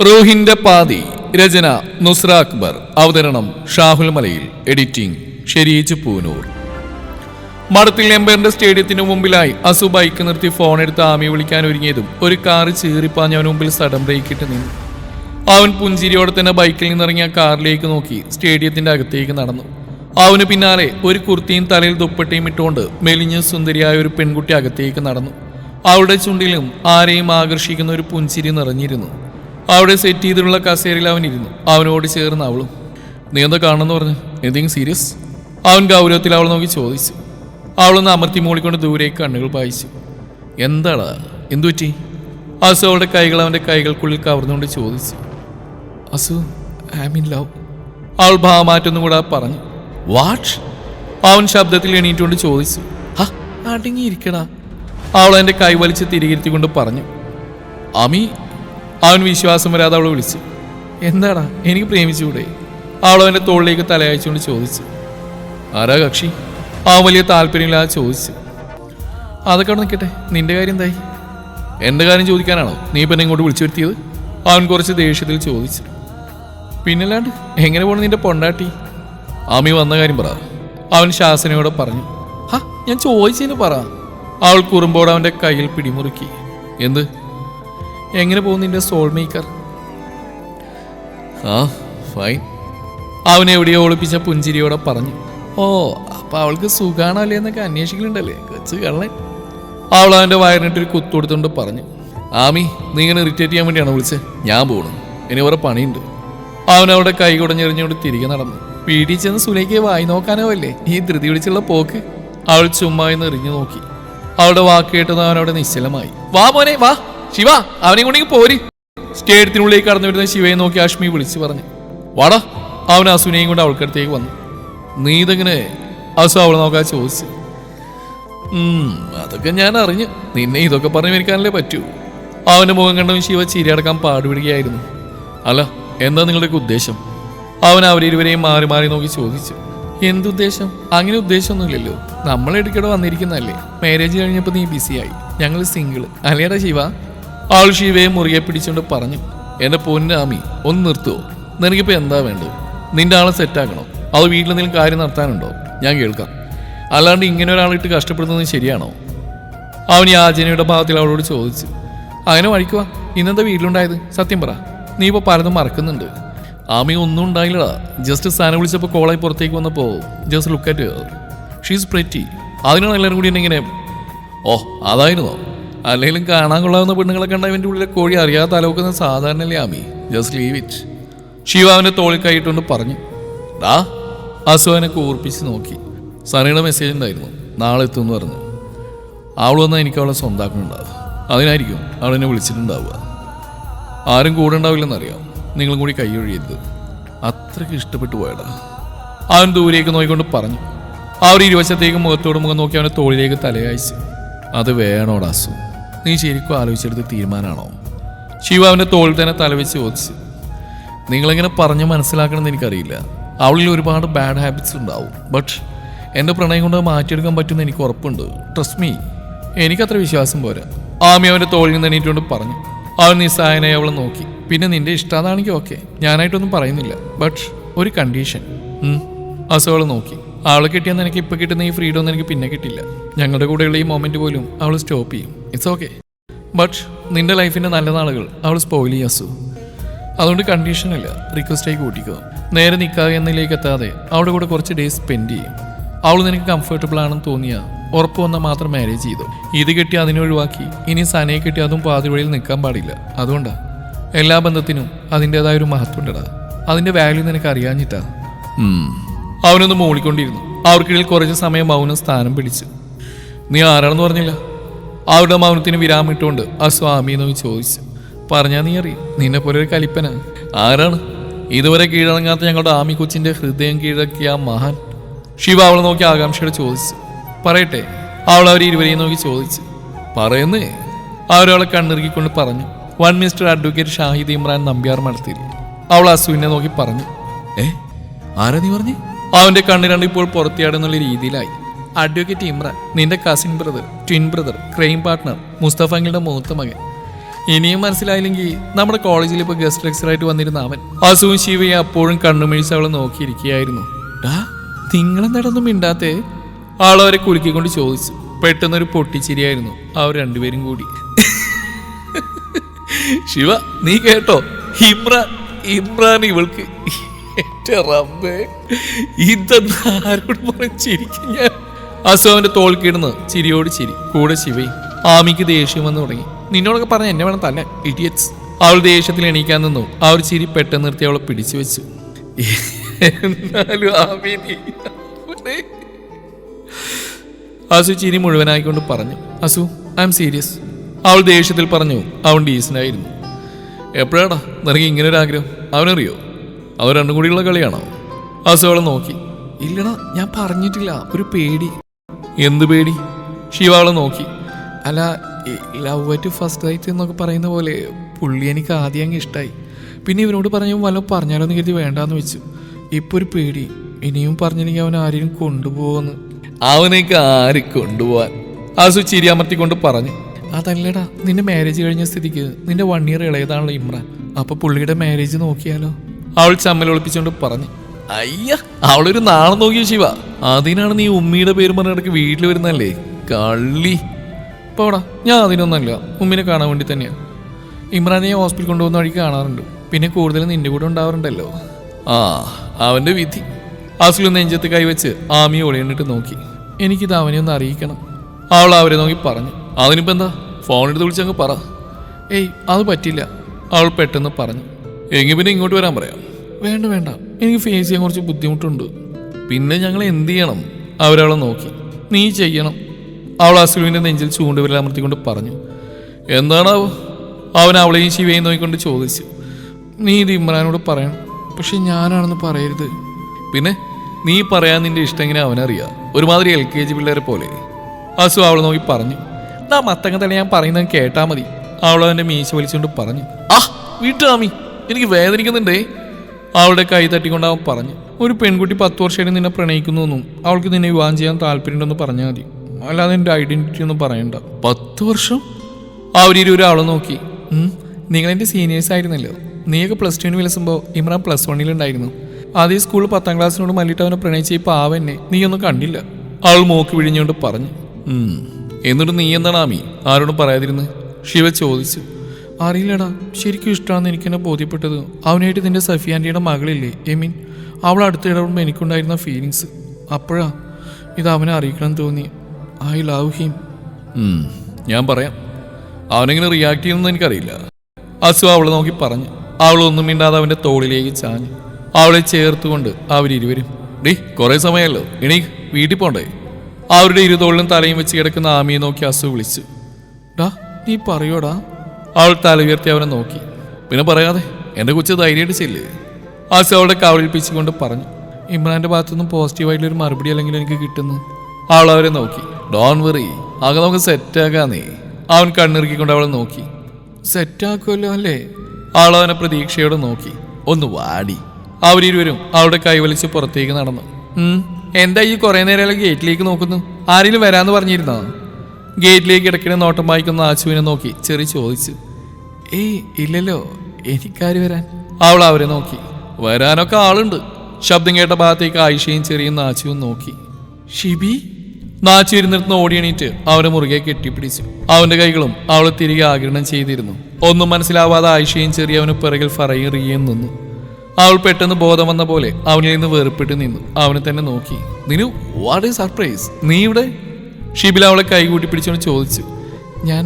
റൂഹിന്റെ പാതി രചന നുസ്ര അക്ബർ. അവതരണം ഷാഹുൽ മലയിൽ എഡിറ്റിംഗ് ഷെരീജ് പൂനൂർ. മടത്തിൽ എംപയറിന്റെ സ്റ്റേഡിയത്തിന് മുമ്പിലായി അസു ബൈക്ക് നിർത്തി ഫോൺ എടുത്ത് ആമി വിളിക്കാൻ ഒരുങ്ങിയതും ഒരു കാറ് ചീറിപ്പാഞ്ഞ് അവന് മുമ്പിൽ സഡൻ ബ്രേക്കിട്ട് നിന്നു. അവൻ പുഞ്ചിരിയോടെ തന്നെ ബൈക്കിൽ നിന്നിറങ്ങിയ കാറിലേക്ക് നോക്കി സ്റ്റേഡിയത്തിന്റെ അകത്തേക്ക് നടന്നു. അവന് പിന്നാലെ ഒരു കുർത്തിയും തലയിൽ ദുപ്പട്ടയും ഇട്ടുകൊണ്ട് മെലിഞ്ഞ സുന്ദരിയായ ഒരു പെൺകുട്ടി അകത്തേക്ക് നടന്നു. അവളുടെ ചുണ്ടിലും ആരെയും ആകർഷിക്കുന്ന ഒരു പുഞ്ചിരി നിറഞ്ഞിരുന്നു. അവിടെ സെറ്റ് ചെയ്തിട്ടുള്ള കസേരയിൽ അവൻ ഇരുന്നു. അവനോട് ചേർന്ന് അവളും. നീ എന്താ കാണുന്ന പറഞ്ഞു? എന്തെങ്കിലും സീരിയസ് അവൻ ഗൗരവത്തിൽ അവൾ നോക്കി ചോദിച്ചു. അവളൊന്ന് അമർത്തി മൂളിക്കൊണ്ട് ദൂരേക്ക് കണ്ണുകൾ പായിച്ചു. എന്താടാ? എന്തു പറ്റി? അസു അവളുടെ കൈകൾ അവന്റെ കൈകൾക്കുള്ളിൽ കവർന്നുകൊണ്ട് ചോദിച്ചു. അസു ഐ മീൻ ലവ് അവൾ ഭാവമാറ്റൊന്നും കൂടെ പറഞ്ഞു. വാട്ട് അവൻ ശബ്ദത്തിൽ എണീറ്റുകൊണ്ട് ചോദിച്ചു. ഹ അടങ്ങിയിരിക്കടാ. അവൾ എന്റെ കൈ വലിച്ച് തിരികെത്തിക്കൊണ്ട് പറഞ്ഞു. അമി അവൻ വിശ്വാസം വരാതെ അവളെ വിളിച്ചു. എന്താടാ? എനിക്ക് പ്രേമിച്ചുകൂടെ അവൾ തോളിലേക്ക് തലയച്ചുകൊണ്ട് ചോദിച്ചു. ആരാ കക്ഷി? ആ വലിയ താല്പര്യമില്ലാതെ ചോദിച്ചു. അതൊക്കെ അവിടെ നിൽക്കട്ടെ. നിന്റെ കാര്യം എന്തായി? എന്റെ കാര്യം ചോദിക്കാനാണോ? നീ പിന്നെ ഇങ്ങോട്ട് വിളിച്ചു വരുത്തിയത്? അവൻ കുറച്ച് ദേഷ്യത്തിൽ ചോദിച്ചു. പിന്നല്ലാണ്ട് എങ്ങനെ പോണു നിന്റെ പൊണ്ടാട്ടി? ആമി വന്ന കാര്യം പറ. അവൻ ശാസനയോടെ പറഞ്ഞു. ഹാ ഞാൻ ചോദിച്ചതിന് പറ. അവൾ കുറുമ്പോടെ അവന്റെ കയ്യിൽ പിടിമുറുക്കി. എന്ത്? എങ്ങനെ പോകുന്നു നിന്റെ സോൾ മേക്കർ ആ ഫൈൻ അവനെ എവിടെയോ ഒളിപ്പിച്ച പുഞ്ചിരിയോടെ പറഞ്ഞു. ഓ അപ്പൊ അവൾക്ക് സുഖാണല്ലേ എന്നൊക്കെ അന്വേഷിക്കലുണ്ടല്ലേ? കൊച്ചു കള്ളൻ. അവൾ അവന്റെ വയറിനിട്ടൊരു കുത്തുകൊടുത്തുകൊണ്ട് പറഞ്ഞു. ആമി നീ ഇങ്ങനെ ഇറിറ്റേറ്റ് ചെയ്യാൻ വേണ്ടിയാണ് വിളിച്ചത് ഞാൻ പോണു. ഇനി വേറെ പണിയുണ്ട്. അവൻ അവളുടെ കൈ കുടഞ്ഞെറിഞ്ഞുകൊണ്ട് തിരികെ നടന്നു. വീട്ടിൽ ചെന്ന് സുലൈക്ക് വായി നോക്കാനോ അല്ലേ ഈ ധൃതി വിളിച്ചുള്ള പോക്ക്. അവൾ ചുമ്മാ എന്ന് എറിഞ്ഞു നോക്കി. അവളുടെ വാക്ക് കേട്ടത് അവൻ അവിടെ നിശ്ചലമായി. വാ മോനെ വാ. ശിവ അവനെ കൊണ്ടെങ്കിൽ പോരി. സ്റ്റേഡിയത്തിനുള്ളിലേക്ക് കടന്നു വരുന്ന ശിവയെ നോക്കി അഷ്മി വിളിച്ചു പറഞ്ഞു വാടാ. അവൻ അസുനെയും കൊണ്ട് അവൾക്കടുത്തേക്ക് വന്നു. നീ ഇതെങ്ങനെ അസു അവളെ നോക്കാൻ ചോദിച്ചു. അതൊക്കെ ഞാൻ അറിഞ്ഞു. നിന്നെ ഇതൊക്കെ പറഞ്ഞു വരിക്കാനല്ലേ പറ്റൂ. അവന്റെ മുഖം കണ്ടവൻ ശിവ ചിരിയടക്കാൻ പാടുപിടിക്കുകയായിരുന്നു അല്ല എന്താ നിങ്ങളുടെയൊക്കെ ഉദ്ദേശം? അവൻ അവരിരുവരെയും മാറി മാറി നോക്കി ചോദിച്ചു. എന്തുദ്ദേശം അങ്ങനെ ഉദ്ദേശമൊന്നുമില്ലല്ലോ. നമ്മൾ ഇടയ്ക്കിടെ വന്നിരിക്കുന്നതല്ലേ. മാരേജ് കഴിഞ്ഞപ്പോൾ നീ ബിസിയായി ഞങ്ങൾ സിംഗിൾ അല്ലേടാ ശിവ? അവൾ ശിവയെ മുറുകെ പിടിച്ചുകൊണ്ട് പറഞ്ഞു എന്റെ പൊന്നാമി ഒന്ന് നിർത്തുവോ നിനക്കിപ്പോൾ എന്താ വേണ്ടത്? നിന്റെ ആളെ സെറ്റാക്കണോ അത് വീട്ടിലെന്തെങ്കിലും കാര്യം നടത്താനുണ്ടോ? ഞാൻ കേൾക്കാം. അല്ലാണ്ട് ഇങ്ങനെ ഒരാളിട്ട് കഷ്ടപ്പെടുന്നത് ശരിയാണോ? അവൻ യാചനയുടെ ഭാഗത്തിൽ അവളോട് ചോദിച്ചു അങ്ങനെ വഴിക്കുക ഇന്നെന്താ വീട്ടിലുണ്ടായത്? സത്യം പറ. നീ ഇപ്പോൾ പലതും മറക്കുന്നുണ്ട്. ആമി ഒന്നും ഉണ്ടായില്ലടാ. ജസ്റ്റ് സാധനം വിളിച്ചപ്പോൾ കോളായി പുറത്തേക്ക് വന്നപ്പോൾ just look at she's pretty അതിനാണ് എല്ലാവരും കൂടി എന്നെ ഇങ്ങനെ ഓ അതായിരുന്നോ? അല്ലെങ്കിലും കാണാൻ കൊള്ളാവുന്ന പെണ്ണുങ്ങളെ കണ്ട ഇവന്റെ ഉള്ളിലെ കോഴി അറിയാത്ത അലോക്കുന്നത് സാധാരണയല്ലേ Aami? Just leave it Shiva അവന്റെ തോളിൽ കൈയിട്ടുകൊണ്ട് പറഞ്ഞു. ഡാ അസു അവനെ കൂർപ്പിച്ച് നോക്കി. സണിയുടെ മെസ്സേജ് ഉണ്ടായിരുന്നു. നാളെ എത്തുമെന്ന് പറഞ്ഞു. അവൾ വന്നാൽ എനിക്ക് അവളെ സ്വന്താക്കുന്നുണ്ടാവും അതിനായിരിക്കും എന്നെ വിളിച്ചിട്ടുണ്ടാവുക. ആരും കൂടെ ഉണ്ടാവില്ലെന്നറിയാം നിങ്ങളും കൂടി കൈ ഒഴിയരുത്. അത്രയ്ക്ക് ഇഷ്ടപ്പെട്ടു പോയടാ. അവൻ ദൂരേക്ക് നോക്കിക്കൊണ്ട് പറഞ്ഞു. ആ ഒരു ഇരുവശത്തേക്ക് മുഖത്തോട് മുഖം നോക്കി അവന്റെ തോളിലേക്ക് തലയായിച്ചു അത് വേണോടാ അസു. നീ ശരിക്കും ആലോചിച്ചെടുത്ത് തീരുമാനമാണോ? ശിവ അവന്റെ തോളിൽ തന്നെ തലവെച്ച് ചോദിച്ചു. നിങ്ങളിങ്ങനെ പറഞ്ഞ് മനസ്സിലാക്കണമെന്ന് എനിക്കറിയില്ല. അവളിൽ ഒരുപാട് ബാഡ് ഹാബിറ്റ്സ് ഉണ്ടാവും. ബട്ട് എന്റെ പ്രണയം കൊണ്ട് മാറ്റിയെടുക്കാൻ പറ്റുമെന്ന് എനിക്ക് ഉറപ്പുണ്ട്. ട്രസ്റ്റ് മീ എനിക്കത്ര വിശ്വാസം പോരാ. ആമി അവന്റെ തോളിൽ നിന്ന് എണീറ്റുകൊണ്ട് പറഞ്ഞു. അവൻ നിസ്സായനായി അവളെ നോക്കി. പിന്നെ നിന്റെ ഇഷ്ടാതാണെങ്കിൽ ഓക്കെ ഞാനായിട്ടൊന്നും പറയുന്നില്ല. ബട്ട് ഒരു കണ്ടീഷൻ അസുഖം നോക്കി. അവളെ കിട്ടിയാൽ എനിക്ക് ഇപ്പൊ കിട്ടുന്ന ഈ ഫ്രീഡം ഒന്നും എനിക്ക് പിന്നെ കിട്ടില്ല ഞങ്ങളുടെ കൂടെയുള്ള ഈ മൊമെന്റ് പോലും അവൾ സ്റ്റോപ്പ് ചെയ്യും. ഇറ്റ്സ് ഓക്കെ ബട്ട് നിന്റെ ലൈഫിന്റെ നല്ല നാളുകൾ അവൾ സ്പോയിൽ ചെയ്യാസു അതുകൊണ്ട് കണ്ടീഷനില്ല റിക്വസ്റ്റായി കൂട്ടിക്കോ. നേരെ നിൽക്കാതെ എന്നതിലേക്ക് എത്താതെ അവളുടെ കൂടെ കുറച്ച് ഡേയ്സ് സ്പെൻഡ് ചെയ്യും. അവൾ നിനക്ക് കംഫർട്ടബിൾ ആണെന്ന് തോന്നിയാൽ ഉറപ്പ് വന്നാൽ മാത്രം മാരേജ് ചെയ്തു. ഇത് കിട്ടി അതിനെ ഒഴിവാക്കി. ഇനി സനയെ കിട്ടി അതും പാതി വഴിയിൽ നിൽക്കാൻ പാടില്ല. അതുകൊണ്ടാ. എല്ലാ ബന്ധത്തിനും അതിന്റെതായ ഒരു മഹത്വം ഉണ്ടടാ. അതിന്റെ വാല്യൂ നിനക്ക് അറിയാഞ്ഞിട്ടാ. അവനൊന്ന് മൂളിക്കൊണ്ടിരുന്നു. അവർക്കിടയിൽ കുറച്ച് സമയം മൗനം സ്ഥാനം പിടിച്ചു. നീ ആരാണെന്ന് പറഞ്ഞില്ല? അവരുടെ മൗനത്തിന് വിരാമം ഇട്ടുകൊണ്ട് ആ സ്വാമി എന്ന് ചോദിച്ചു. പറഞ്ഞാ നീ അറിയും. നിന്നെ പോലെ ഒരു കലിപ്പന. ആരാണ്? ഇതുവരെ കീഴടങ്ങാത്ത ഞങ്ങളുടെ ആമി കൊച്ചിന്റെ ഹൃദയം കീഴക്കിയ മഹാൻ. ശിവ അവളെ നോക്കി ആകാംക്ഷയോടെ ചോദിച്ചു. പറയട്ടെ. അവൾ അവർ ഇരുവരെയും നോക്കി ചോദിച്ചു. പറയുന്നേ. അവരവളെ കണ്ണിറുക്കിക്കൊണ്ട് പറഞ്ഞു. One minister advocate Shahid Imran Nambiar നടത്തിയിരുന്നു അവൾ അസുവിനെ നോക്കി പറഞ്ഞു. ഏ? ആരാ നീ പറഞ്ഞു? അവന്റെ കണ്ണിലാണ് ഇപ്പോൾ പുറത്തിയാടുന്നുള്ള രീതിയിലായി. അഡ്വക്കേറ്റ് ഇമ്രാൻ നിന്റെ cousin brother twin brother crime partner മുസ്തഫങ്ങളുടെ മൂത്ത മകൻ. ഇനിയും മനസ്സിലായില്ലെങ്കിൽ നമ്മുടെ കോളേജിൽ ഇപ്പൊ ഗസ്റ്റ് ലെക്ചർ ആയിട്ട് വന്നിരുന്ന അവൻ. അസുവും ശിവയെ അപ്പോഴും കണ്ണുമിഴിച്ച് അവളെ നോക്കിയിരിക്കുകയായിരുന്നു. ഡാ നിങ്ങളെന്താടൊന്നും മിണ്ടാത്തേ? ആളവരെ കുലുക്കിക്കൊണ്ട് ചോദിച്ചു. പെട്ടെന്നൊരു പൊട്ടിച്ചിരിയായിരുന്നു അവർ രണ്ടുപേരും കൂടി. ശിവ നീ കേട്ടോ? ഇമ്രാൻ ഇമ്രാൻ ഇവൾക്ക് എന്റെ റബ്ബേ. കിടന്ന് ചിരിയോട് ചിരി. കൂടെ ശിവയും. ആമിക്ക് ദേഷ്യം വന്നു തുടങ്ങി. നിന്നോടൊക്കെ പറഞ്ഞ എന്നെ വേണം തന്നെ ഇഡിയറ്റ്സ്. അവൾ ദേഷ്യത്തിൽ എണീക്കാൻ നിന്നു. ആ ഒരു ചിരി പെട്ടെന്ന് നിർത്തി അവളെ പിടിച്ചു വെച്ചു. അസു ചിരി മുഴുവനായിക്കൊണ്ട് പറഞ്ഞു. അസു ഐ എം സീരിയസ്. അവൾ ദേഷ്യത്തിൽ പറഞ്ഞു. അവൻ ഡീസനായിരുന്നു എപ്പോഴാടാ? നിനക്ക് ഇങ്ങനെ ഒരു ആഗ്രഹം? അവനറിയോ? അവർ രണ്ടും കൂടിയുള്ള കളിയാണോ? അസു നോക്കി. ഇല്ലടാ ഞാൻ പറഞ്ഞിട്ടില്ല. ഒരു പേടി. എന്ത് പേടി? ശിവാളെ നോക്കി. അല്ല ലവ് അറ്റ് ഫസ്റ്റ് റൈറ്റ് എന്നൊക്കെ പറയുന്ന പോലെ പുള്ളി എനിക്ക് ആദ്യം അങ്ങ് ഇഷ്ടമായി പിന്നെ ഇവനോട് പറഞ്ഞു വല്ല പറഞ്ഞാലോ എന്ന് കരുതി വേണ്ടാന്ന് വെച്ചു. ഇപ്പൊ ഒരു പേടി. ഇനിയും പറഞ്ഞില്ലെങ്കിൽ അവൻ ആരെയും കൊണ്ടുപോകുമെന്ന് അവനേക്ക് ആര് കൊണ്ടുപോവാൻ? ആസു ചിരി അമർത്തിക്കൊണ്ട് പറഞ്ഞു. അതല്ലടാ നിന്റെ മാരേജ് കഴിഞ്ഞ സ്ഥിതിക്ക് നിന്റെ വൺ ഇയർ ഇളയതാണല്ലോ ഇമ്രാൻ. അപ്പൊ പുള്ളിയുടെ മാരേജ് നോക്കിയാലോ? അവൾ ചമ്മൽ ഒളിപ്പിച്ചുകൊണ്ട് പറഞ്ഞു അയ്യ അവളൊരു നാളെ നോക്കിയ ശിവ? അതിനാണ് നീ ഉമ്മിയുടെ പേര് പറഞ്ഞിടക്ക് വീട്ടിൽ വരുന്നല്ലേ കള്ളി. പോടാ ഞാൻ അതിനൊന്നല്ല ഉമ്മിനെ കാണാൻ വേണ്ടി തന്നെയാണ്. ഇമ്രാനെ ഹോസ്പിറ്റൽ കൊണ്ടുപോകുന്ന വഴിക്ക് കാണാറുണ്ട്. പിന്നെ കൂടുതൽ നിന്റെ കൂടെ ഉണ്ടാവാറുണ്ടല്ലോ. ആ അവന്റെ വിധി. അസുഖം നെഞ്ചത്ത് കൈവച്ച് ആമി ഒളിയണിട്ട് നോക്കി. എനിക്കിത് അവനെ ഒന്ന് അറിയിക്കണം. അവൾ അവരെ നോക്കി പറഞ്ഞു അതിനിപ്പോ എന്താ ഫോൺ എടുത്ത് വിളിച്ചങ്ങ് പറ. ഏയ് അത് പറ്റില്ല. അവൾ പെട്ടെന്ന് പറഞ്ഞു എങ്കിൽ പിന്നെ ഇങ്ങോട്ട് വരാൻ പറയാം. വേണ്ട വേണ്ട. എനിക്ക് ഫേസ് ചെയ്യാൻ കുറച്ച് ബുദ്ധിമുട്ടുണ്ട്. പിന്നെ ഞങ്ങൾ എന്ത് ചെയ്യണം? അവരവളെ നോക്കി. നീ ചെയ്യണം. അവൾ അസുവിന്റെ നെഞ്ചിൽ ചൂണ്ടുവിരലമർത്തിക്കൊണ്ട് പറഞ്ഞു. എന്താണ് അവൻ അവളെയും ശിവയും നോക്കിക്കൊണ്ട് ചോദിച്ചു. നീ ഇത് ഇമ്രാനോട് പറയണം. പക്ഷെ ഞാനാണെന്ന് പറയരുത്. പിന്നെ നീ പറയാൻ നിന്റെ ഇഷ്ടം എങ്ങനെ അവനറിയാം? ഒരുമാതിരി എൽ കെ ജി പിള്ളേരെ പോലെ. അസു അവൾ നോക്കി പറഞ്ഞു. ദാ മത്തങ്ങ തന്നെ ഞാൻ പറയുന്നത് കേട്ടാ മതി. അവൾ മീശ വലിച്ചുകൊണ്ട് പറഞ്ഞു. ആ വീട്ടാമി എനിക്ക് വേദനിക്കുന്നുണ്ടേ. അവളുടെ കൈ തട്ടിക്കൊണ്ട് അവൻ പറഞ്ഞു. ഒരു പെൺകുട്ടി പത്ത് വർഷമായിട്ട് നിന്നെ പ്രണയിക്കുന്നു അവൾക്ക് നിന്നെ വിവാഹം ചെയ്യാൻ താല്പര്യമുണ്ടെന്ന് പറഞ്ഞാൽ മതി. അല്ലാതെ എന്റെ ഐഡന്റിറ്റി ഒന്നും പറയണ്ട. പത്ത് വർഷം? അവരിരുവരും അവളെ നോക്കി. നിങ്ങൾ എന്റെ സീനിയേഴ്സ് ആയിരുന്നല്ലോ. നീയൊക്കെ പ്ലസ് ടുവിന് വിലസുമ്പോൾ ഇമ്രാൻ പ്ലസ് വണ്ണിലുണ്ടായിരുന്നു അതേ സ്കൂളിൽ പത്താം ക്ലാസ്സിനോട് മല്ലിട്ട് അവനെ പ്രണയിച്ച ഈ പാവന്നെ നീയൊന്നും കണ്ടില്ല. അവൾ മോക്ക് വിഴിഞ്ഞുകൊണ്ട് പറഞ്ഞു. "ഉം, എന്നിട്ട് നീ എന്താണ് ആമി? ആരോടും പറയാതിരുന്ന്? ശിവ ചോദിച്ചു. അറിയില്ലടാ. ശരിക്കും ഇഷ്ടമാണെന്ന് എനിക്ക് എന്നെ ബോധ്യപ്പെട്ടത്. അവനായിട്ട് നിന്റെ സഫിയാന്റിയുടെ മകളില്ലേ ഐ മീൻ അവൾ അടുത്ത് ഇടപെടുമ്പോൾ എനിക്കുണ്ടായിരുന്ന ഫീലിങ്സ് അപ്പോഴാ ഇത് അവനെ അറിയിക്കണം തോന്നി. ഐ ലവ് ഹിം ഞാൻ പറയാം. അവനെങ്ങനെ റിയാക്ട് ചെയ്യുമെന്ന് എനിക്കറിയില്ല. അസു അവളെ നോക്കി പറഞ്ഞു. അവളൊന്നും മിണ്ടാതെ അവന്റെ തോളിലേക്ക് ചാഞ്ഞു. അവളെ ചേർത്തുകൊണ്ട് അവരിരുവരും ഡേ കുറേ സമയമല്ലോ ഇനി വീട്ടിൽ പോണ്ടേ? അവരുടെ ഇരുതോളിലും തലയും വെച്ച് കിടക്കുന്ന ആമിയെ നോക്കി അസു വിളിച്ചു. ഡാ നീ പറയോടാ. അവൾ തല ഉയർത്തി അവനെ നോക്കി. പിന്നെ പറയാതെ എന്റെ കൊച്ചു ധൈര്യമായിട്ട് ചെല്ല്. അസു അവളുടെ കവളിപ്പിച്ചുകൊണ്ട് പറഞ്ഞു ഇമ്രാന്റെ ഭാഗത്തുനിന്നും പോസിറ്റീവായിട്ടുള്ളൊരു മറുപടി അല്ലെങ്കിൽ എനിക്ക് കിട്ടുന്നു. അവൾ അവരെ നോക്കി ഡോൺ വെറി ആകെ നമുക്ക് സെറ്റാക്കാന്നേ അവൻ കണ്ണിറുക്കിക്കൊണ്ട് അവളെ നോക്കി സെറ്റാക്കുമല്ലോ അല്ലേ? അവൾ അവനെ പ്രതീക്ഷയോടെ നോക്കി ഒന്ന് വാടി. അവരിരുവരും അവളുടെ കൈവലിച്ച് പുറത്തേക്ക് നടന്നു. എന്താ ഈ കുറെ നേരം ഗേറ്റിലേക്ക് നോക്കുന്നു? ആരെങ്കിലും വരാന്ന് പറഞ്ഞിരുന്നോ? ഗേറ്റിലേക്ക് ഇടയ്ക്കിടെ നോട്ടം വായിക്കുന്ന ആശുവിനെ നോക്കി ചെറി ചോദിച്ചു. ഏയ് ഇല്ലല്ലോ എനിക്കാര് വരാൻ? അവൾ അവരെ നോക്കി. വരാനൊക്കെ ആളുണ്ട്. ശബ്ദം കേട്ട ഭാഗത്തേക്ക് ആയിഷയും ചെറിയും നാച്ചുവും നോക്കി. ഷിബി? നാച്ചു ഇരുന്നിരുന്ന് ഓടി എണീറ്റ് അവനെ മുറുകെ കെട്ടിപ്പിടിച്ചു. അവന്റെ കൈകളും അവളെ തിരികെ ആകിരണം ചെയ്തിരുന്നു. ഒന്നും മനസ്സിലാവാതെ ആയിഷയും ചെറിയ അവന് പിറകിൽ ഫറയും റിയും നിന്നു. അവൾ പെട്ടെന്ന് ബോധം വന്ന പോലെ അവനിൽ നിന്ന് വേർപ്പെട്ട് നിന്നു. അവനെ തന്നെ നോക്കി. നിനു വാട്ട് ഈസ് സർപ്രൈസ് നീ ഇവിടെ? ഷിബില അവളെ കൈകൂട്ടി പിടിച്ചോണ്ട് ചോദിച്ചു. ഞാൻ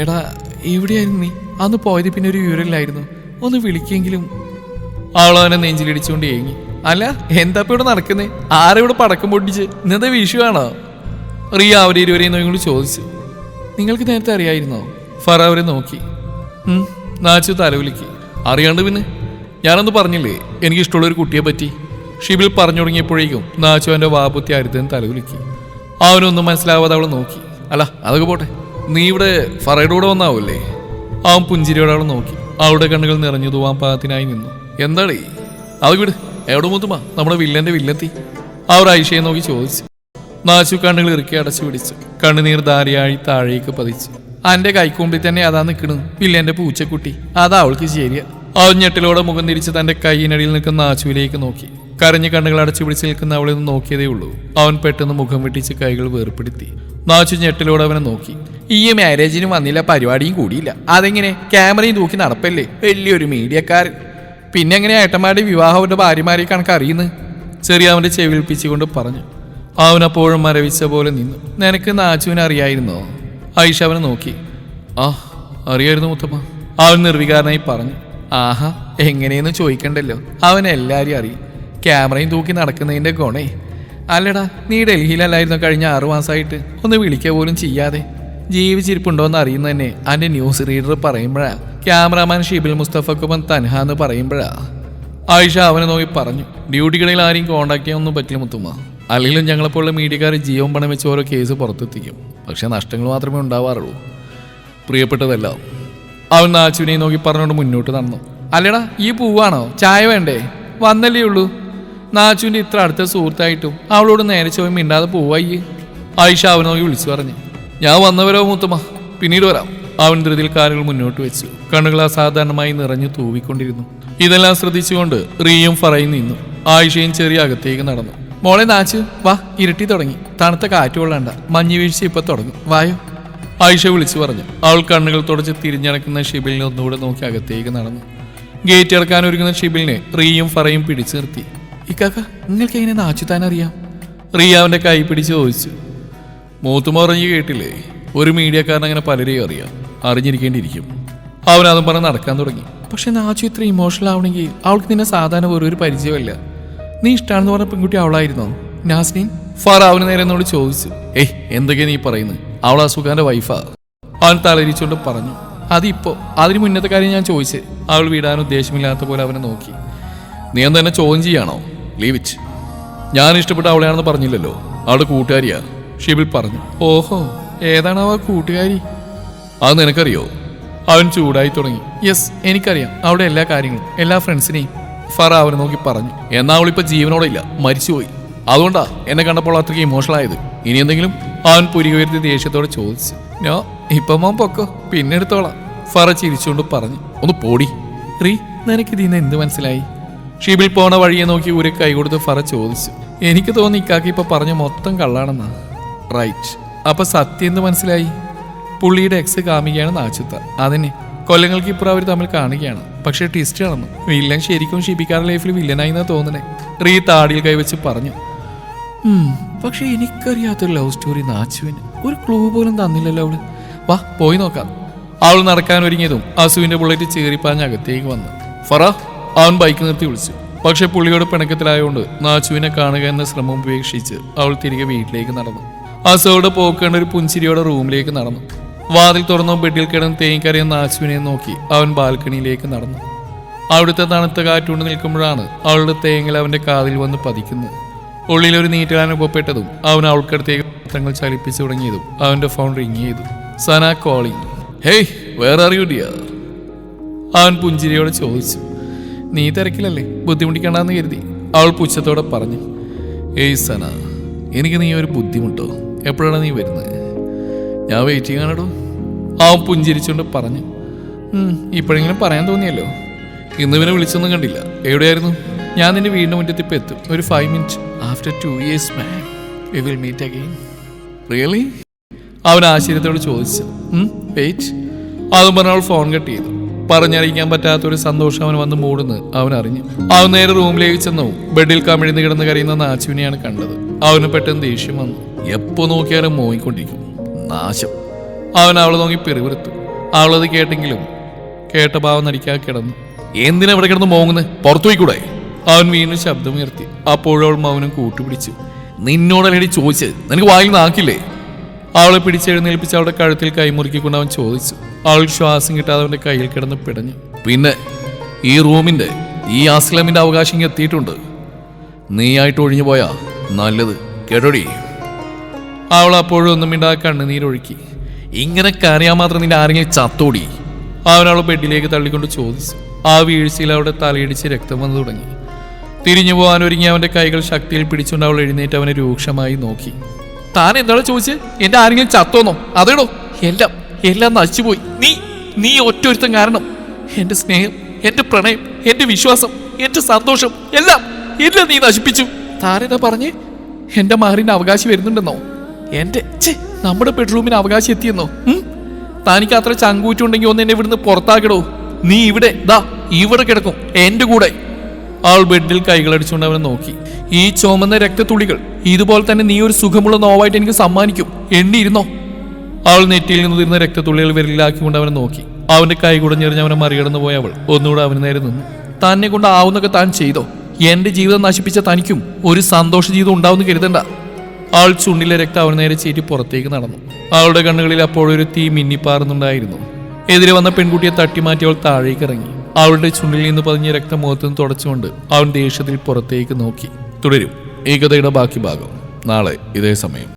എടാ എവിടെയായിരുന്നു നീ? അന്ന് പോയത് പിന്നെ ഒരു വിവരമില്ലായിരുന്നു. ഒന്ന് വിളിക്കെങ്കിലും. അവൾ അവനെ നെഞ്ചിലിടിച്ചുകൊണ്ട് ഏങ്ങി. അല്ല എന്താ ഇപ്പൊ ഇവിടെ നടക്കുന്നേ? ആരെവിടെ പടക്കം പൊട്ടിച്ച്? ഇന്നത്തെ വിഷു ആണോ റിയ അവരെ ഇരുവരെയും നോക്കി ചോദിച്ചു. നിങ്ങൾക്ക് നേരത്തെ അറിയായിരുന്നോ? ഫറ അവരെ നോക്കി. നാച്ചു തലവിളിക്ക് അറിയാണ്ട് പിന്നെ? ഞാനൊന്ന് പറഞ്ഞില്ലേ എനിക്ക് ഇഷ്ടമുള്ള ഒരു കുട്ടിയെ പറ്റി? ഷിബിൽ പറഞ്ഞു തുടങ്ങിയപ്പോഴേക്കും നാച്ചു എന്റെ വാപുത്തി അരുതെന്ന് തലവിളിക്ക് അവനൊന്നും മനസ്സിലാവാതെ അവൾ നോക്കി. അല്ല അതൊക്കെ പോട്ടെ. നീ ഇവിടെ ഫറയുടെ കൂടെ വന്നാവൂല്ലേ? അവൻ പുഞ്ചിരിയോടെ അവൾ നോക്കി. അവളുടെ കണ്ണുകൾ നിറഞ്ഞു തൂവാൻ പാകത്തിനായി നിന്നു. എന്താടേ? അത് വിട്. എവിടെ മുത്തുമാ നമ്മുടെ വില്ലന്റെ വില്ലെത്തി. അവർ ഐഷയെ നോക്കി ചോദിച്ചു. നാശു കണ്ണുകൾ ഇറുക്കി അടച്ചു പിടിച്ചു. കണ്ണുനീർ ധാരയായി താഴേക്ക് പതിച്ചു. അന്റെ കൈക്കൊമ്പിൽ തന്നെ അതാ നിൽക്കണു വില്ലന്റെ പൂച്ചക്കുട്ടി. അതാ അവൾക്ക് ശരിയാ അവൻ ഞെട്ടിലോടെ മുഖം തിരിച്ച് തന്റെ കൈയിനടിയിൽ നിൽക്കുന്ന നാശുവിലേക്ക് നോക്കി. കരഞ്ഞ കണ്ണുകൾ അടച്ചു പിടിച്ച് നിൽക്കുന്ന അവളെ ഒന്ന് നോക്കിയതേ ഉള്ളൂ. അവൻ പെട്ടെന്ന് മുഖം വെട്ടിച്ച് കൈകൾ വേർപ്പെടുത്തി. നാച്ചു ഞെട്ടിലോടെ അവനെ നോക്കി. ഈ മാരേജിനും വന്നില്ല പരിപാടിയും കൂടിയില്ല. അതെങ്ങനെ? ക്യാമറയും തൂക്കി നടപ്പല്ലേ? വലിയൊരു മീഡിയക്കാരൻ. പിന്നെ എങ്ങനെ ഏട്ടന്മാരുടെ വിവാഹത്തിന്റെ ഭാര്യമാരെ കണക്കറിയുന്നു ചെറിയ അവന്റെ ചെവിൽപ്പിച്ചുകൊണ്ട് പറഞ്ഞു. അവനപ്പോഴും മരവിച്ച പോലെ നിന്നു. നിനക്ക് നാച്ചുവിനെ അറിയായിരുന്നോ? ഐഷ അവനെ നോക്കി. ആ അറിയായിരുന്നു മുത്തമ്മ. അവൻ നിർവികാരനായി പറഞ്ഞു. ആഹാ എങ്ങനെയെന്ന് ചോദിക്കണ്ടല്ലോ. അവൻ എല്ലാവരും അറിയും. ക്യാമറയും തൂക്കി നടക്കുന്നതിന്റെ ഗുണേ. അല്ലടാ നീ ഡൽഹിയിലല്ലായിരുന്നു കഴിഞ്ഞ ആറു മാസമായിട്ട്? ഒന്ന് വിളിക്കുക പോലും ചെയ്യാതെ. ജീവിച്ചിരിപ്പുണ്ടോന്ന് അറിയുന്ന തന്നെ അന്റെ ന്യൂസ് റീഡർ പറയുമ്പോഴാ. ക്യാമറാമാൻ ഷിബിൽ മുസ്തഫക്കൊപ്പം തൻഹ എന്ന് പറയുമ്പോഴാ. ആയിഷ അവനെ നോക്കി പറഞ്ഞു ഡ്യൂട്ടികളിൽ ആരെയും കോണ്ടാക്ട് ചെയ്യാനൊന്നും പറ്റില്ല മുത്തുമ്മ. അല്ലെങ്കിലും ഞങ്ങളെപ്പോലുള്ള മീഡിയക്കാർ ജീവൻ പണം വെച്ച് ഓരോ കേസ് പുറത്തെത്തിക്കും. പക്ഷേ നഷ്ടങ്ങൾ മാത്രമേ ഉണ്ടാവാറുള്ളൂ. പ്രിയപ്പെട്ടതെല്ലാം. അവൻ നാച്ചുവിനെ നോക്കി പറഞ്ഞുകൊണ്ട് മുന്നോട്ട് നടന്നു. അല്ലടാ ഈ പൂവാണോ? ചായ വേണ്ടേ? വന്നല്ലേ ഉള്ളൂ. നാച്ചുവിന്റെ ഇത്ര അടുത്ത സുഹൃത്തായിട്ടും അവളോട് നേരെ ചോദ്യം മിണ്ടാതെ പോവായി ആയിഷ അവനോയി വിളിച്ചു പറഞ്ഞു ഞാൻ വന്നവരോ മൂത്തമ്മ? പിന്നീട് വരാം. അവൻ ധൃതിയിൽ കാലുകൾ മുന്നോട്ട് വെച്ചു. കണ്ണുകൾ അസാധാരണമായി നിറഞ്ഞു തൂവിക്കൊണ്ടിരുന്നു. ഇതെല്ലാം ശ്രദ്ധിച്ചുകൊണ്ട് റീയും ഫറയും നിന്നു. ആയിഷയും ചെറിയ അകത്തേക്ക് നടന്നു. മോളെ നാച്ച് വാ ഇരട്ടി തുടങ്ങി. തണുത്ത കാറ്റ് കൊള്ളണ്ട. മഞ്ഞ് വീഴ്ച ഇപ്പൊ തുടങ്ങും. വായോ. ആയിഷ വിളിച്ചു പറഞ്ഞു. അവൾ കണ്ണുകൾ തുടച്ച് തിരിഞ്ഞടക്കുന്ന ഷിബിലിനെ ഒന്നുകൂടെ നോക്കി അകത്തേക്ക് നടന്നു. ഗേറ്റ് ഇറക്കാൻ ഒരുങ്ങുന്ന ഷിബിലിനെ റീയും ഫറയും പിടിച്ചു നിർത്തി. ഇക്കാക്ക നിങ്ങൾക്ക് എങ്ങനെ നാച്ചുത്താൻ അറിയാം? റിയ അവന്റെ കൈ പിടിച്ച് ചോദിച്ചു. മൂത്തുമ പറഞ്ഞു കേട്ടില്ലേ ഒരു മീഡിയക്കാരൻ അങ്ങനെ പലരെയും അറിയാം അറിഞ്ഞിരിക്കേണ്ടിയിരിക്കും. അവൻ അതും പറഞ്ഞ് നടക്കാൻ തുടങ്ങി. പക്ഷെ നാച്ചു ഇത്ര ഇമോഷണൽ ആവണമെങ്കിൽ അവൾക്ക് നിന്നെ സാധാരണ ഒരു ഒരു നീ ഇഷ്ടമാണെന്ന് പറഞ്ഞ പെൺകുട്ടി അവളായിരുന്നോ? നാസ്നീൻ? ഫാർ അവന് നേരെ എന്നോട് ചോദിച്ചു. ഏയ് എന്തൊക്കെയാ നീ പറയുന്നത്? അവൾ അസുഖാന്റെ വൈഫാ അവൻ തലരിച്ചുകൊണ്ട് പറഞ്ഞു. അതിപ്പോ അതിന് മുന്നത്തെ കാര്യം ഞാൻ ചോദിച്ചേ. അവൾ വിടാൻ ഉദ്ദേശമില്ലാത്ത പോലെ അവനെ നോക്കി. നീ എന്താ എന്നെ ചോദ്യം ചെയ്യാണോ? ലീവ് ഇറ്റ് ഞാൻ ഇഷ്ടപ്പെട്ട അവളെയാണെന്ന് പറഞ്ഞില്ലല്ലോ. അവളുടെ കൂട്ടുകാരിയാ. ഷിബിൽ പറഞ്ഞു. ഓഹോ ഏതാണ് അവ കൂട്ടുകാരി? അത് നിനക്കറിയോ? അവൻ ചൂടായി തുടങ്ങി. യെസ് എനിക്കറിയാം. അവിടെ എല്ലാ കാര്യങ്ങളും എല്ലാ ഫ്രണ്ട്സിനെയും ഫറ അവനെ നോക്കി പറഞ്ഞു. എന്നാ അവളിപ്പോ ജീവനോടെ ഇല്ല. മരിച്ചുപോയി. അതുകൊണ്ടാ എന്നെ കണ്ടപ്പോൾ അത്രയ്ക്ക് ഇമോഷണൽ ആയത്. ഇനി എന്തെങ്കിലും? അവൻ പുരി ഉയർത്തി ദേഷ്യത്തോടെ ചോദിച്ചു. നോ ഇപ്പൊ മോൻ പൊക്കോ? പിന്നെ എടുത്തോളാം. ഫറ ചിരിച്ചുകൊണ്ട് പറഞ്ഞു. ഒന്ന് പോടി. റീ നിനക്ക് ഇതിന്ന് എന്ത് മനസ്സിലായി? ഷിബിൽ പോണ വഴിയെ നോക്കി ഒരു കൈ കൊടുത്ത് ഫറ ചോദിച്ചു. എനിക്ക് തോന്നി ഇക്കാക്കി ഇപ്പൊ പറഞ്ഞ മൊത്തം കള്ളാണെന്നാ. റൈറ്റ് അപ്പൊ സത്യം എന്ത് മനസ്സിലായി? പുള്ളിയുടെ എക്സ് കാമികയാണ് നാച്ചുത്ത. അതിനെ കൊല്ലങ്ങൾക്ക് ഇപ്പുറം അവർ തമ്മിൽ കാണുകയാണ്. പക്ഷേ ട്വിസ്റ്റ് നടന്നു വില്ലൻ ശരിക്കും ഷിബിക്കാരുടെ ലൈഫിൽ വില്ലനായി എന്നാ തോന്നണേ. റീ താടിയിൽ കൈവച്ച് പറഞ്ഞു. പക്ഷെ എനിക്കറിയാത്തൊരു ലവ് സ്റ്റോറി നാച്ചുവിന്. ഒരു ക്ലൂ പോലും തന്നില്ലല്ലോ അവൾ. വാ പോയി നോക്കാം. അവൾ നടക്കാൻ ഒരുങ്ങിയതും അസുവിന്റെ ബുള്ളറ്റ് ചീറിപ്പാഞ്ഞ് അകത്തേക്ക് വന്നു. ഫറ? അവൻ ബൈക്ക് നിർത്തി വിളിച്ചു. പക്ഷെ പുള്ളിയോട് പിണക്കത്തിലായതുകൊണ്ട് നാച്ചുവിനെ കാണുക എന്ന ശ്രമം ഉപേക്ഷിച്ച് അവൾ തിരികെ വീട്ടിലേക്ക് നടന്നു. അസോയുടെ പോക്കേണ്ട ഒരു പുഞ്ചിരിയോടെ റൂമിലേക്ക് നടന്നു. വാതിൽ തുറന്നു ബെഡിൽ കിടന്ന് തേങ്ങിക്കറിയ നാച്ചുവിനെ നോക്കി അവൻ ബാൽക്കണിയിലേക്ക് നടന്നു. അവിടുത്തെ തണുത്ത കാറ്റുകൊണ്ട് നിൽക്കുമ്പോഴാണ് അവളുടെ തേങ്ങൽ അവന്റെ കാതിൽ വന്ന് പതിക്കുന്നത്. ഉള്ളിലൊരു നീറ്റലാനുഭവപ്പെട്ടതും അവൻ അവൾക്കടുത്തേക്ക് പത്രങ്ങൾ ചലിപ്പിച്ചു തുടങ്ങിയതും അവന്റെ ഫോൺ റിങ് ചെയ്തു. സന കോളിംഗ് ഹേയ് വേറെ അറിയൂ ഡിയർ അവൻ പുഞ്ചിരിയോട് ചോദിച്ചു. നീ തിരക്കിലല്ലേ? ബുദ്ധിമുട്ടിക്കണ്ടെന്ന് കരുതി. അവൾ പുച്ഛത്തോടെ പറഞ്ഞു ഏയ് സന എനിക്ക് നീ ഒരു ബുദ്ധിമുട്ടോ? എപ്പോഴാണ് നീ വരുന്നത്? ഞാൻ വെയിറ്റ് ചെയ്യാനടോ അവൻ പുഞ്ചിരിച്ചുകൊണ്ട് പറഞ്ഞു "ഉം, ഇപ്പോഴെങ്കിലും പറയാൻ തോന്നിയല്ലോ. ഇന്ന് ഇവനെ വിളിച്ചൊന്നും കണ്ടില്ല. എവിടെയായിരുന്നു? ഞാൻ നിന്റെ വീടിന്റെ മുറ്റത്ത് ഇപ്പം എത്തും. ഒരു five minute after two years man we will meet again really അവൻ ആശ്ചര്യത്തോട് ചോദിച്ചു വെയിറ്റ് അതും പറഞ്ഞ അവൾ ഫോൺ കട്ട് ചെയ്തു. പറഞ്ഞറിയിക്കാൻ പറ്റാത്തൊരു സന്തോഷം അവൻ വന്ന് മൂടുന്ന് അവൻ അറിഞ്ഞു. അവൻ നേരെ റൂമിലേക്ക് ചെന്നു. ബെഡിൽ കമിഴ്ന്ന് കിടന്ന് കരയുന്ന നാച്ചുവിനെയാണ് കണ്ടത്. അവന് പെട്ടെന്ന് ദേഷ്യം വന്നു. എപ്പോ നോക്കിയാലും മോങ്ങിക്കൊണ്ടിരിക്കും. നാശം. അവൻ അവളെ നോക്കി പിറിവിറുത്തു അവളത് കേട്ടെങ്കിലും കേട്ട ഭാവം നടിക്കാതെ കിടന്നു. എന്തിനാ ഇവിടെ കിടന്ന് മോങ്ങുന്നത് പുറത്തു പോയിക്കൂടെ? അവൻ വീണ്ടും ശബ്ദമുയർത്തി. അപ്പോഴവൾ മൗനം കൂട്ടുപിടിച്ചു. നിന്നോടലടി ചോദിച്ചത്? നിനക്ക് വായിൽ നാക്കില്ലേ? അവളെ പിടിച്ചെഴുന്നേൽപ്പിച്ച് അവളുടെ കഴുത്തിൽ കൈമുറുക്കിക്കൊണ്ട് അവൻ ചോദിച്ചു. അവൾ ശ്വാസം കിട്ടാതെ അവന്റെ കയ്യിൽ കിടന്ന് പിടഞ്ഞു. പിന്നെ ഈ റൂമിന്റെ ഈ അസ്ലമിന്റെ അവകാശം എത്തിയിട്ടുണ്ട്. നീയായിട്ട് ഒഴിഞ്ഞു പോയാ നല്ലത്. കേട്ടോടി? അവൾ അപ്പോഴും ഒന്നും മിണ്ടാതെ കണ്ണുനീരൊഴുക്കി. ഇങ്ങനെ കരയാൻ മാത്രം നിന്റെ ആരെങ്കിലും ചത്തോടി? അവൻ അവളെ ബെഡിലേക്ക് തള്ളിക്കൊണ്ട് ചോദിച്ചു. ആ വീഴ്ചയിൽ അവളുടെ തലയിടിച്ച് രക്തം വന്നു തുടങ്ങി. തിരിഞ്ഞു പോകാൻ ഒരുങ്ങി അവന്റെ കൈകൾ ശക്തിയിൽ പിടിച്ചുകൊണ്ട് അവൾ എഴുന്നേറ്റ് അവനെ രൂക്ഷമായി നോക്കി. താൻ എന്താണ് ചോദിച്ചത് എന്റെ ആരെങ്കിലും ചത്തോന്നോ അതേടോ. എല്ലാം എല്ലാം നശിച്ചുപോയി. നീ നീ ഒറ്റൊരുത്തം കാരണം. എന്റെ സ്നേഹം എന്റെ പ്രണയം എന്റെ വിശ്വാസം എന്റെ സന്തോഷം എല്ലാം എല്ലാം നീ നശിപ്പിച്ചു. താനെന്താ പറഞ്ഞേ? എന്റെ മാറിന് അവകാശം വരുന്നുണ്ടെന്നോ? എന്റെ നമ്മുടെ ബെഡ്റൂമിന് അവകാശം എത്തിയെന്നോ? തനിക്ക് അത്ര ചങ്കൂറ്റുണ്ടെങ്കിൽ ഒന്ന് എന്നെ ഇവിടുന്ന് പുറത്താക്കടോ. നീ ഇവിടെ ദാ ഇവിടെ കിടക്കും എന്റെ കൂടെ. അവൾ ബെഡിൽ കൈകളടിച്ചുകൊണ്ട് അവനെ നോക്കി. ഈ ചുമന്ന രക്തത്തുള്ളികൾ ഇതുപോലെ തന്നെ നീ ഒരു സുഖമുള്ള നോവായിട്ട് എനിക്ക് സമ്മാനിക്കും. എണ്ണിയിരുന്നോ? അവൾ നെറ്റിയിൽ നിന്ന് തീർന്ന രക്തത്തുള്ളികൾ വിരലിലാക്കിക്കൊണ്ട് അവനെ നോക്കി. അവന്റെ കൈ കുടഞ്ഞെറിഞ്ഞ് അവനെ മറികടന്നു പോയ അവൾ ഒന്നുകൂടെ അവന് നേരെ നിന്നു. തന്നെ കൊണ്ട് ആവുന്നൊക്കെ താൻ ചെയ്തോ? എന്റെ ജീവിതം നശിപ്പിച്ച തനിക്കും ഒരു സന്തോഷ ജീവിതം ഉണ്ടാവുമെന്ന് കരുതണ്ട. ആൾ ചുണ്ടിലെ രക്തം അവന് നേരെ ചീറ്റി പുറത്തേക്ക് നടന്നു. അവളുടെ കണ്ണുകളിൽ അപ്പോഴൊരു തീ മിന്നിപ്പാറുന്നുണ്ടായിരുന്നു. എതിരെ വന്ന പെൺകുട്ടിയെ തട്ടിമാറ്റി അവൾ താഴേക്ക് ഇറങ്ങി. അവളുടെ ചുണ്ടിൽ നിന്ന് പതിഞ്ഞ രക്തം മുഖത്ത് നിന്ന് തുടച്ചുകൊണ്ട് അവൻ ദേഷ്യത്തിൽ പുറത്തേക്ക് നോക്കി. തുടരും. ഈ കഥയുടെ ബാക്കി ഭാഗം. നാളെ ഇതേ സമയം.